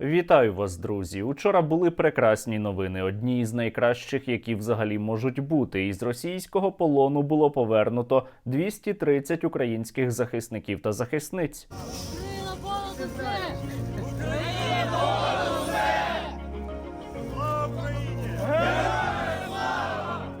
Вітаю вас, друзі! Учора були прекрасні новини. Одні із найкращих, які взагалі можуть бути. Із російського полону було повернуто 230 українських захисників та захисниць.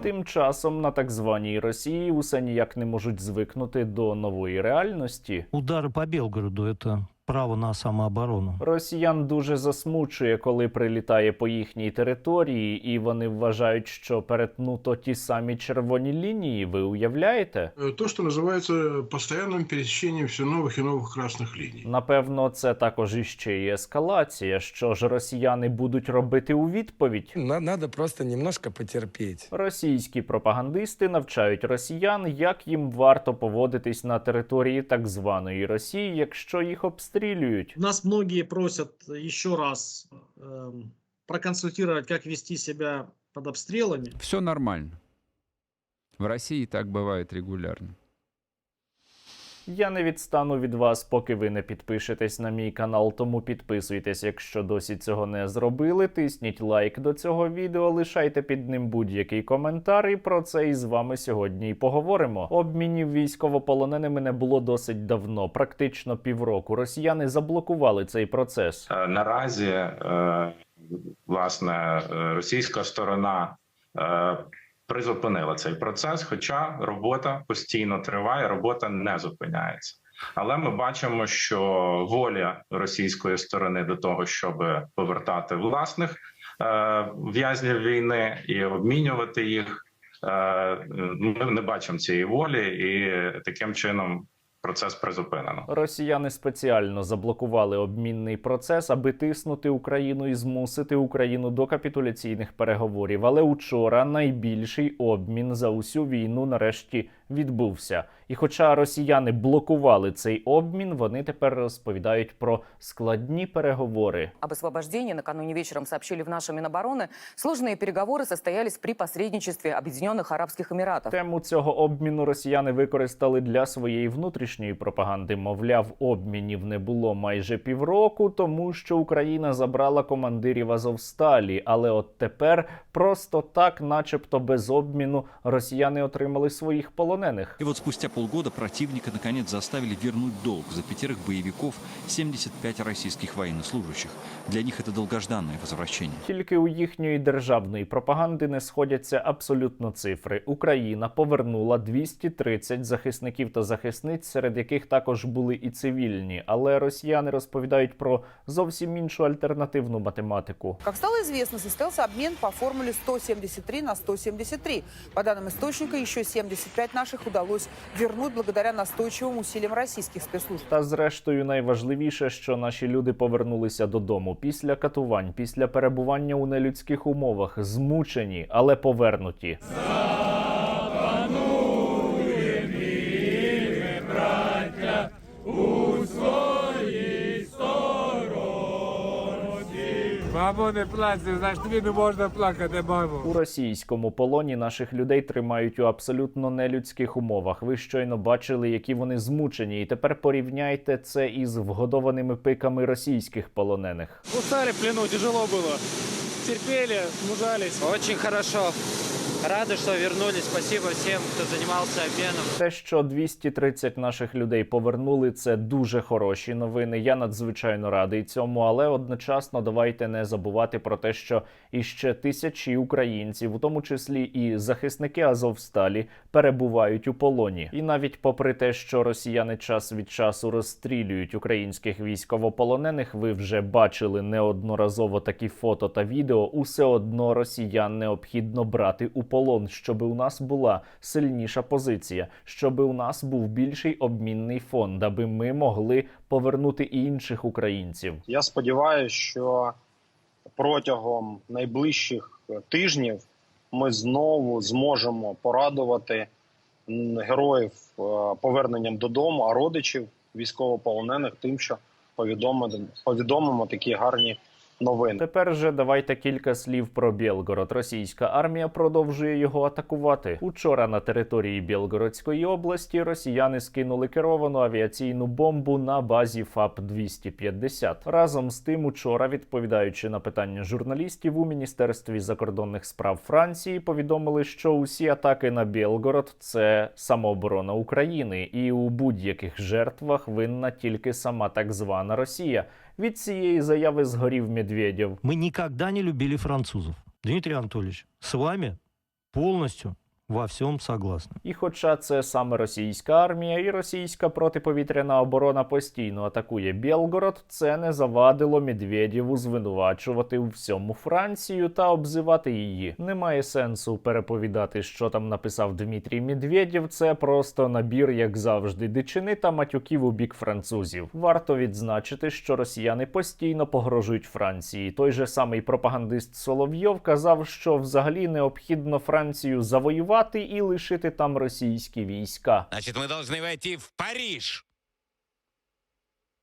Тим часом на так званій Росії усе ніяк не можуть звикнути до нової реальності. Удары по Белгороду – это право на самооборону. Росіян дуже засмучує, коли прилітає по їхній території, і вони вважають, що перетнуто ті самі червоні лінії. Ви уявляєте? Э, То, что называется постоянным пересечением все новых и новых красных линий. Напевно, це також іще і ескалація. Що ж росіяни будуть робити у відповідь? На- Надо просто немножко потерпеть. Російські пропагандисти навчають росіян, як їм варто поводитись на території так званої Росії, якщо їх обстрілюють. Нас многие просят еще раз эм, проконсультировать, как вести себя под обстрелами. Все нормально. В России так бывает регулярно. Я не відстану від вас, поки ви не підпишетесь на мій канал, тому підписуйтесь, якщо досі цього не зробили. Тисніть лайк до цього відео, лишайте під ним будь-який коментар, і про це із вами сьогодні і поговоримо. Обмінів військовополоненими не було досить давно, практично півроку. Росіяни заблокували цей процес. Е, Наразі е, власне е, російська сторона призупинила цей процес, хоча робота постійно триває, робота не зупиняється. Але ми бачимо, що воля російської сторони до того, щоб повертати власних е, в'язнів війни і обмінювати їх, е, ми не бачимо цієї волі, і таким чином процес призупинено. Росіяни спеціально заблокували обмінний процес, аби тиснути Україну і змусити Україну до капітуляційних переговорів. Але учора найбільший обмін за усю війну нарешті відбувся. І хоча росіяни блокували цей обмін, вони тепер розповідають про складні переговори. Об освобождении накануне вечером сообщили в нашем Минобороны. Сложные переговоры состоялись при посредничестве Объединенных Арабских Эмиратов. Тему цього обміну росіяни використали для своєї внутрішньої пропаганди. Мовляв, обмінів не було майже півроку, тому що Україна забрала командирів Азовсталі. Але от тепер просто так, начебто без обміну, росіяни отримали своїх полонених. И вот спустя полгода противника наконец заставили вернуть долг за пятерых боевиков 75 российских военнослужащих. Для них это долгожданное возвращение. Тільки у їхньої державної пропаганди не сходяться абсолютно цифри. Україна повернула 230 захисників та захисниць, серед яких також були і цивільні. Але росіяни розповідають про зовсім іншу альтернативну математику. Как стало известно, состоялся обмен по формуле 173 на 173. По данным источника, еще 75 наших удалось вернуть благодаря настойчивым усилиям российских спецслужб. Та зрештою найважливіше, що наші люди повернулися додому після катувань, після перебування у нелюдських умовах, змучені, але повернуті. Мамо, не плачь, знаєш, тобі не можна плакати, мамо. У російському полоні наших людей тримають у абсолютно нелюдських умовах. Ви щойно бачили, які вони змучені, і тепер порівняйте це із вгодованими пиками російських полонених. У старі плену, тяжело було. Терпіли, мужались. Очень хорошо. Рады, что вернулись. Спасибо всем, кто занимался обменом. Те, що 230 наших людей повернули, це дуже хороші новини. Я надзвичайно радий цьому, але одночасно давайте не забувати про те, що іще тисячі українців, у тому числі і захисники Азовсталі, перебувають у полоні. І навіть попри те, що росіяни час від часу розстрілюють українських військовополонених, ви вже бачили неодноразово такі фото та відео. Усе одно росіян необхідно брати у полон, щоб у нас була сильніша позиція, щоб у нас був більший обмінний фонд, аби ми могли повернути і інших українців. Я сподіваюся, що протягом найближчих тижнів ми знову зможемо порадувати героїв е, поверненням додому, а родичів військовополонених тим, що повідомимо такі гарні новин. Тепер же давайте кілька слів про Білгород. Російська армія продовжує його атакувати. Учора на території Білгородської області росіяни скинули керовану авіаційну бомбу на базі ФАП 250 Разом з тим, учора, відповідаючи на питання журналістів у міністерстві закордонних справ Франції, повідомили, що усі атаки на Білгород це самооборона України, і у будь-яких жертвах винна тільки сама так звана Росія. Від цієї заяви згорів Медведєв. Мы никогда не любили французов. Дмитрий Анатольевич, с вами полностью во всем согласны. І хоча це саме російська армія і російська протиповітряна оборона постійно атакує Білгород, це не завадило Медведєву звинувачувати у всьому Францію та обзивати її. Немає сенсу переповідати, що там написав Дмитрій Медведєв. Це просто набір, як завжди, дичини та матюків у бік французів. Варто відзначити, що росіяни постійно погрожують Франції. Той же самий пропагандист Соловйов казав, що взагалі необхідно Францію завоювати і лишити там російські війська. Значит, мы должны войти в Париж.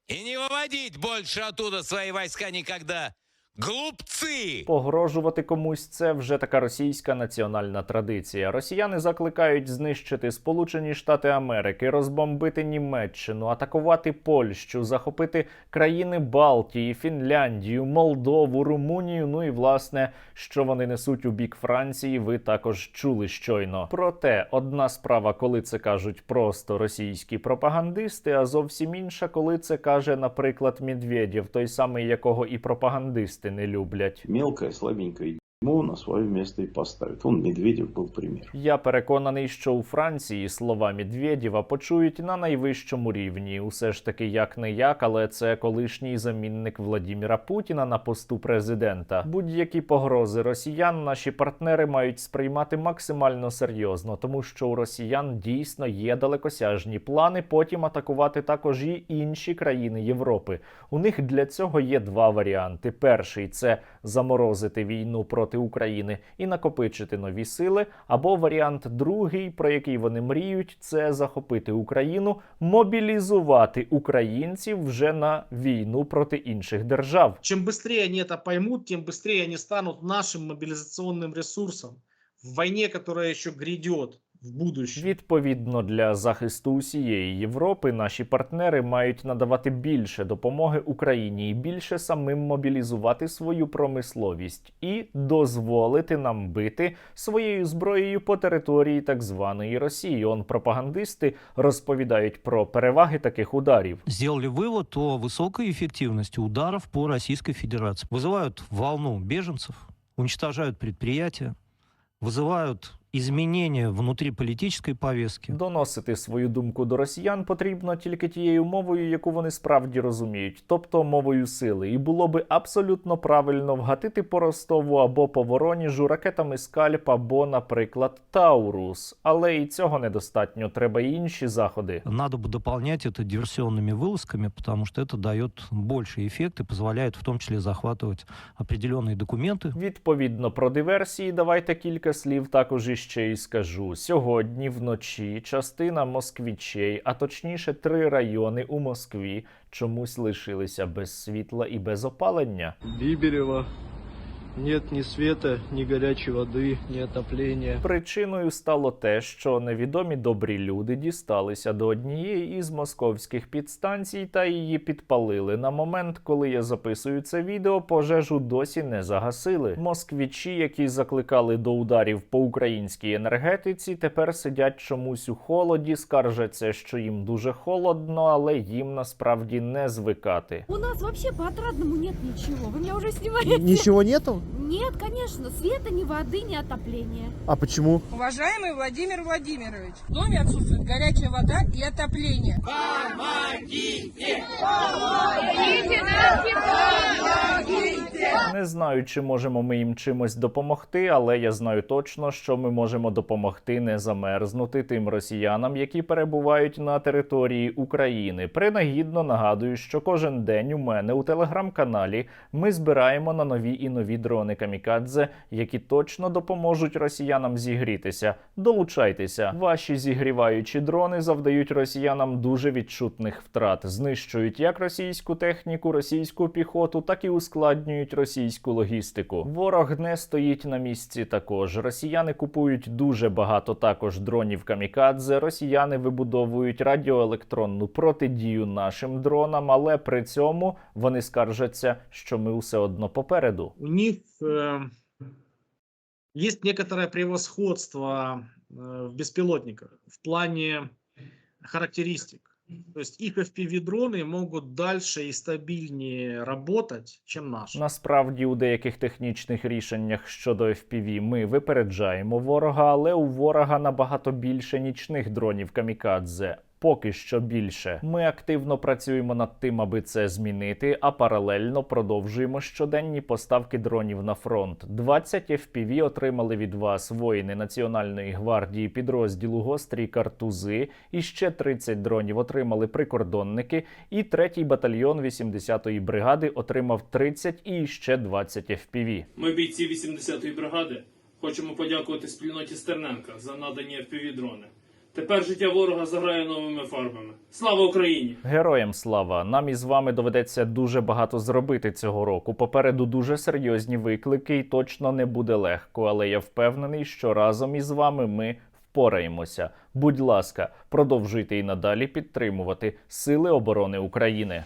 И не выводить больше оттуда свои войска никогда. Глупцы! Погрожувати комусь це вже така російська національна традиція. Росіяни закликають знищити Сполучені Штати Америки, розбомбити Німеччину, атакувати Польщу, захопити країни Балтії, Фінляндію, Молдову, Румунію. Ну і власне, що вони несуть у бік Франції, ви також чули щойно. Проте одна справа, коли це кажуть просто російські пропагандисти, а зовсім інша, коли це каже, наприклад, Медведєв, той самий, якого і пропагандисти не люблять. Мелкое, слабенькое дерьмо на свое место и поставит. Он Медведев был пример. Я переконаний, що у Франції слова Медведєва почують на найвищому рівні. Усе ж таки, як не як, але це колишній замінник Владіміра Путіна на посту президента. Будь-які погрози росіян наші партнери мають сприймати максимально серйозно, тому що у росіян дійсно є далекосяжні плани потім атакувати також і інші країни Європи. У них для цього є два варіанти: перший це заморозити війну проти України і накопичити нові сили. Або варіант другий, про який вони мріють, це захопити Україну, мобілізувати українців вже на війну проти інших держав. Чем быстрее они это поймут, тем быстрее они станут нашим мобилизационным ресурсом в войне, которая еще грядет в будущем. Відповідно для захисту усієї Європи, наші партнери мають надавати більше допомоги Україні і більше самим мобілізувати свою промисловість і дозволити нам бити своєю зброєю по території так званої Росії. Он пропагандисти розповідають про переваги таких ударів. Сделали вывод о высокой эффективности ударов по Российской Федерации. Вызывают волну беженцев, уничтожают предприятия, вызывают изменения внутри политической повестки. Доносити свою думку до росіян потрібно тільки тією мовою, яку вони справді розуміють, тобто мовою сили. І було би абсолютно правильно вгатити по Ростову або по Вороніжу ракетами скальп або, наприклад, Таурус. Але і цього недостатньо. Треба й інші заходи. Надо бы дополнять это диверсионными вылазками, потому что это дает больший эффект и позволяет в том числе захватывать определенные документы. Відповідно про диверсії, давайте кілька слів також іще й скажу. Сьогодні вночі частина москвічей, а точніше три райони у Москві, чомусь лишилися без світла і без опалення. Биберева. Нет ни света, ни горячей воды, ни отопления. Причиною стало те, що невідомі добрі люди дісталися до однієї із московських підстанцій та її підпалили. На момент, коли я записую це відео, пожежу досі не загасили. Москвічі, які закликали до ударів по українській енергетиці, тепер сидять чомусь у холоді, скаржаться, що їм дуже холодно, але їм насправді не звикати. У нас вообще по отрадному нет ничего. Вы меня уже снимаете? Ничего нету? Нет, конечно. Света, ни воды, ни отопления. А почему? Уважаемый Владимир Владимирович, в доме отсутствует горячая вода и отопление. Помогите! Помогите! Не знаю, чи можемо ми їм чимось допомогти, але я знаю точно, що ми можемо допомогти не замерзнути тим росіянам, які перебувають на території України. Принагідно нагадую, що кожен день у мене у телеграм-каналі ми збираємо на нові і нові дрони камікадзе, які точно допоможуть росіянам зігрітися. Долучайтеся. Ваші зігріваючі дрони завдають росіянам дуже відчутних втрат, знищують як російську техніку, російську піхоту, так і ускладнюють російську логістику. Ворог не стоїть на місці. Також росіяни купують дуже багато також дронів камікадзе. Росіяни вибудовують радіоелектронну протидію нашим дронам, але при цьому вони скаржаться, що ми все одно попереду. У них есть некоторое превосходство э, в беспилотниках в плане характеристик. То есть их FPV-дроны можуть дальше і стабильнее работать, чем наші. Насправді, у деяких технічних рішеннях щодо FPV ми випереджаємо ворога, але у ворога набагато більше нічних дронів камікадзе. Поки що більше. Ми активно працюємо над тим, аби це змінити, а паралельно продовжуємо щоденні поставки дронів на фронт. 20 FPV отримали від вас воїни Національної гвардії підрозділу гострі картузи. І ще 30 дронів отримали прикордонники. І третій батальйон 80-ї бригади отримав 30 і ще 20 FPV. Ми, бійці 80-ї бригади, хочемо подякувати спільноті Стерненка за надані FPV-дрони. Тепер життя ворога заграє новими фарбами. Слава Україні! Героям слава! Нам із вами доведеться дуже багато зробити цього року. Попереду дуже серйозні виклики, і точно не буде легко. Але я впевнений, що разом із вами ми впораємося. Будь ласка, продовжуйте і надалі підтримувати Сили оборони України.